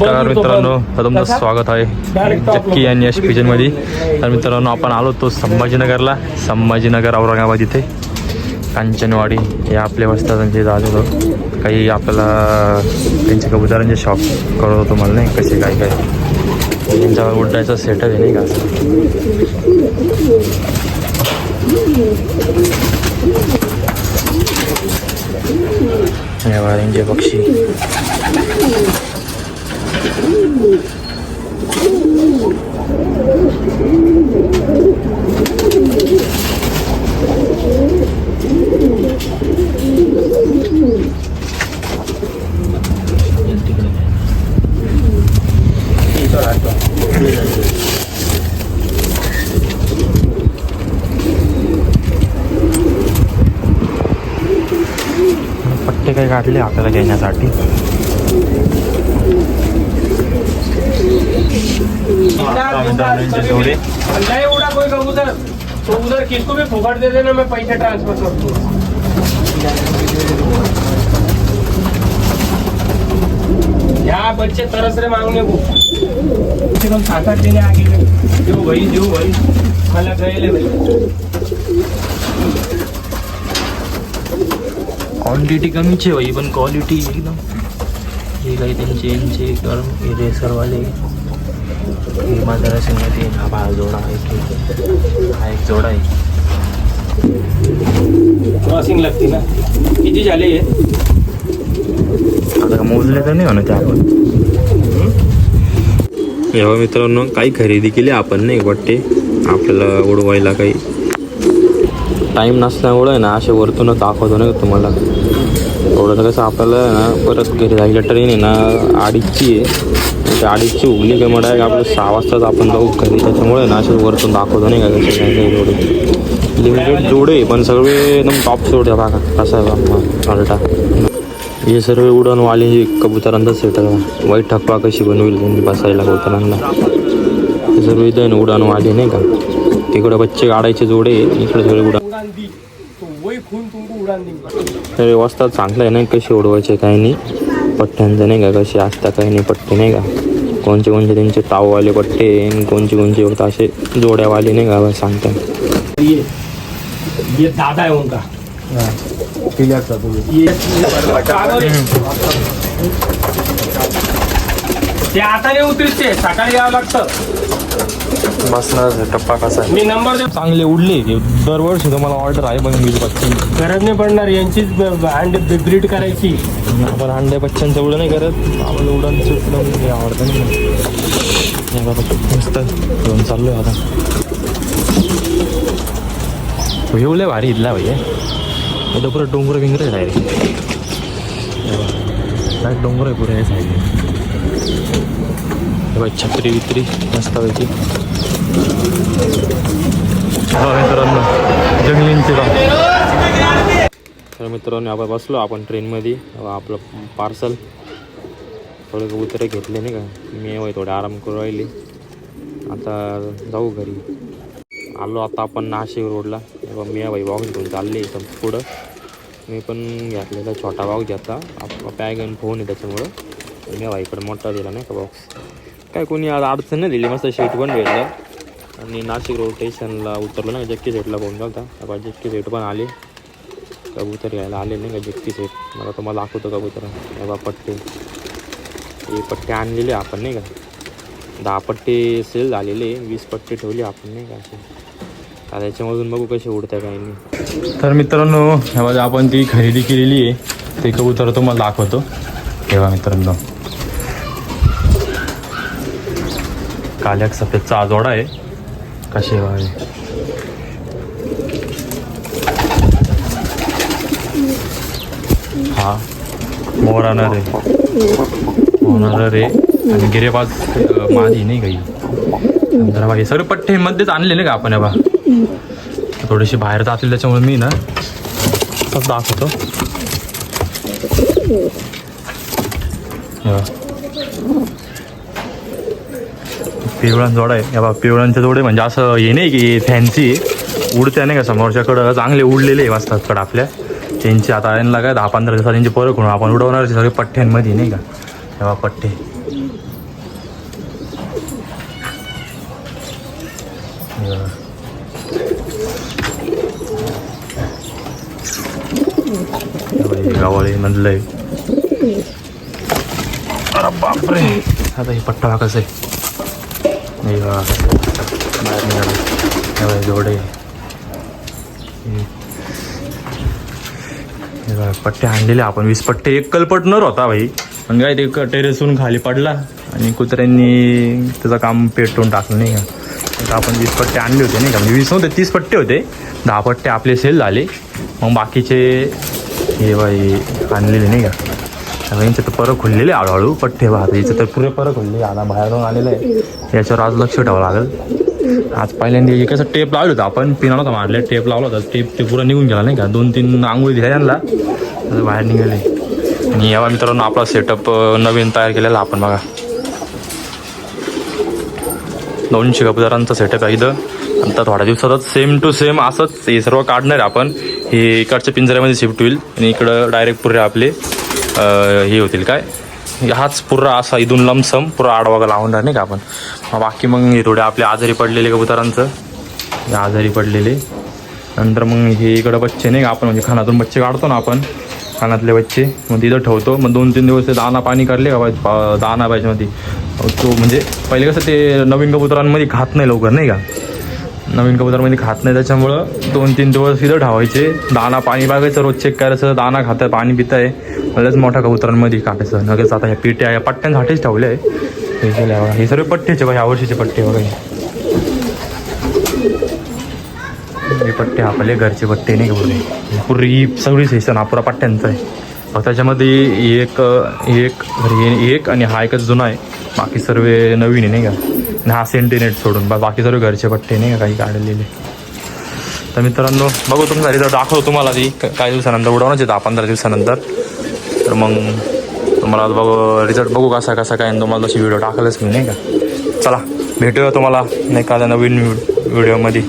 नमस्कार मित्रांनो तर तुमचं स्वागत आहे चक्की आणि यशमध्ये. तर मित्रांनो आपण आलो तो संभाजीनगरला. संभाजीनगर औरंगाबाद इथे. कांचनवाडी हे आपल्या वस्तादांचे झालेलो काही आपल्याला त्यांच्या कबुतरांचे शॉप करत होतो मला नाही कसे काय काय. त्यांचा उड्डायचा सेटअप आहे नाही का त्यांचे पक्षी. पट्टे काही काढले आपल्याला घेण्यासाठी. जोडे. नहीं उड़ा कोई कबूतर तो उधर किसको भी फुकट दे देना मैं पैसे ट्रांसफर कर दूँ यहाँ बच्चे तरस रहे मांगने को सात आठ देने आगे जो वही जो वही मला गए भाई क्वांटिटी कमीच आहे भाई पण क्वालिटी एकदम. हे काही त्यांचे यांचे रेसरवाले. हे माझ्या सिंगाती हा बा जोडा आहे की हा एक जोडा आहे. क्रॉसिंग लगती ना. किती झाले हे? आता मोजले तर नाही म्हणत ते आपण. जेव्हा मित्रांनो काही खरेदी केली आपण नाही वाटते. आपल्याला उडवायला काही टाईम नसल्यामुळे ना असे वरतूनच दाखवतो ना तुम्हाला. थोडंसं कसं आपल्याला ना परत घरी जायला ट्रेन आहे ना अडीचची आहे अडीचची उगली काय मग डायरेक्ट आपलं सहा वाजताच आपण जाऊ घरी त्याच्यामुळे ना असे वरतून दाखवतो नाही का कसं काय काही जोडे लिमिटेड जोडे आहे, पण सगळे एकदम टॉप जोडे बघा कसं आहे अल्टा हे सर्व उडणवाले कबुतरांचा सेट आहे वाईट ठप्पा कशी बनवली त्यांनी बसायला कबुतरांना हे सर्व इथं आहे ना उडाणवाले नाही का तिकडे बच्चे गाडायचे जोडे इकडे सगळे उडाण तर व्यवस्था चांगलं आहे नाही कसे उडवायचे काही नाही? पट्ट्यांचं नाही का? कसे असतात काही नाही? पट्टे नाही का? कोणचे कोणचे त्यांचे ताववाले पट्टे आणि कोणचे कोणचे होतं असे जोड्यावाले नाही का? सांगतात ये. ये दादा है. उनका कागज ते आता नाही उतरीत. सकाळी यावं लागतं. बसणार टप्पा कसा मी नंबर देऊ. चांगले उडले. दरवर्षी तुम्हाला ऑर्डर आहे पण मी गरज नाही पडणार यांचीच हँड ब्रीड करायची. आपण अंडे बच्चांचं उडं नाही करत. आम्हाला उडण सुटलं हे आवडतं नाही. बाबा मस्त घेऊन चाललोय आता. व्ह्यू लय भारी इथला इथं पुरं डोंगर बिंगर आहे डायरेक्ट डोंगर आहे पुढे साईड बाई छत्री वित्री मस्त पैकी. हो, मित्रांनो जंगलींचे गाव तर मित्रांनो आपण बसलो आपण ट्रेनमध्ये. हो, आपलं पार्सल. थोडे कबुतरे घेतले नाही का? मी वय थोडे आराम करू राहिले. आता जाऊ घरी. आलो आता आपण नाशिक रोडला. बाबा मी भाई बॉक्स घेऊन चालले इथं पुढं. मी पण घेतलेला छोटा बॉक्स घेतला. आपला बॅग आणि फोन आहे त्याच्यामुळं. मेवा भाईकडे मोठा दिला नाही का बॉक्स काय कोणी आज अडचण नाही दिली मस्त शीट पण भेटलं. आणि नाशिक रोड स्टेशनला उतरलो ना जक्की सेटला फोन केला होता जक्की सेट पण आले. कबूतर घ्यायला आले नाही का जक्की सेट मला तुम्हाला दाखवतो कबूतर. हे बा पट्टे. हे पट्टे आणलेले आपण नाही का. दहा पट्टे सेल झालेले वीस पट्टे ठेवले आपण नाही का असे आता याच्यामधून बघू कसे उडत्या काही नाही. तर मित्रांनो ह्या आपण ती खरेदी केलेली आहे. ते कबूतर तुम्हाला दाखवतो. तेव्हा मित्रांनो. काल्याक सफेदचा आजोडा आहे. कसे आहे हा मोराना रे मोराना रे आणि गिरेबाज माझी नाही काही. जरा बाई सगळे पट्टे मध्येच आणले नाही का आपण बा थोडेसे बाहेर जातील त्याच्यामुळे मी ना दाखवतो. पिवळां जोड आहे. या बा पिवळ्यांचे जोडे म्हणजे असं हे नाही की फॅन्सी उडत्या नाही का समोरच्याकडं? चांगले उडलेले वाचतात कडं आपल्या. त्यांची आता यांना काय दहा पंधरा दिवसात त्यांची परत होणं आपण उडवणार सगळे पठ्ठ्यांमध्ये नाही का? तेव्हा पठ्ठे. गावळी म्हणलंय. बापरे. आता हे पट्टा कसं आहे. बाहेर निघाला. बघा, पट्टे आणलेले. आपण वीस पट्टे एक कलपटणार होता भाई. पण काय ते टेरेसून खाली पडला आणि कुत्र्यांनी त्याचं काम पेटवून टाकलं नाही का? आपण वीस पट्टे आणले होते नाही का? म्हणजे वीस नव्हते तीस पट्टे होते. दहा पट्टे आपले सेल झाले. मग बाकीचे हे बाई आणलेले नाही का? यांचे तर परत खुललेले हळूहळू पट्टे आता याचे तर पुरे परत खुलले आता बाहेरून आलेलं आहे. याच्यावर आज लक्ष ठेवावं लागेल. आज पहिल्यांदा हे टेप लावलं होतं आपण पिणार होता मारले टेप लावला होता टेप ते पुरा निघून गेला नाही का? दोन तीन आंघोळी दिल्या त्यांना. बाहेर निघाले. आणि यावा मित्रांनो आपला सेटअप नवीन तयार केलेला आपण बघा. दोनशे कबुतरांचा सेटअप आहे इथं. आता थोड्या दिवसातच सेम टू सेम असंच हे सर्व काढणार आपण. हे इकडच्या पिंजऱ्यामध्ये शिफ्ट होईल आणि इकडं डायरेक्ट पुरे आपले. हे होतील काय? हाच पुरा असा इथून लमसम पुरा आडवागा लावणार नाही का आपण? बाकी मग हे थोडे आपले आजारी पडलेले कबुतरांचं. हे आजारी पडलेले. नंतर मग हे इकडं बच्चे नाही का आपण? म्हणजे खानातून बच्चे काढतो ना आपण. खानातले बच्चे. मग तिथं ठेवतो. मग दोन तीन दिवस ते दाना पाणी काढले का दाना पाहिजे मध्ये तो म्हणजे पहिले कसं ते नवीन कबुतरांमध्ये खात नाही लवकर नाही का? नवीन कबुतरांमध्ये खात नाही त्याच्यामुळं दोन तीन दिवस इथं ठावायचे दाना पाणी बघायचं रोज चेक करायचं दाना खातं पाणी पिताय. मलाच मोठ्या कबुतरांमध्ये काढायचं लगेच आता ह्या पिट्या या पट्ट्यांसाठीच ठेवले आहे हे सर्व पट्टेचे बघा ह्या वर्षीचे पट्टे वगैरे हे पट्टे आपले घरचे पट्टे नाही का पुरे पुरी सगळी सेशन हा पट्ट्यांचं पट्ट्यांचा आहे त्याच्यामध्ये एक एक एक आणि हा एकच जुना आहे. बाकी सर्व नवीन आहे नाही का? आणि हा सेंटिनेट सोडून. बा बाकी सर्व घरचे पट्टे नाही का काही काढलेले. तर मित्रांनो बघू तुमचा रिझल्ट दाखवतो तुम्हाला ती. काही दिवसानंतर उडवणच दहा पंधरा दिवसानंतर. तर मग तुम्हाला बघू रिझल्ट बघू कसा कसा काय आणि तुम्हाला तशी व्हिडिओ टाकलंच मी नाही का? चला भेटूया तुम्हाला एखाद्या नवीन व्हिडिओमध्ये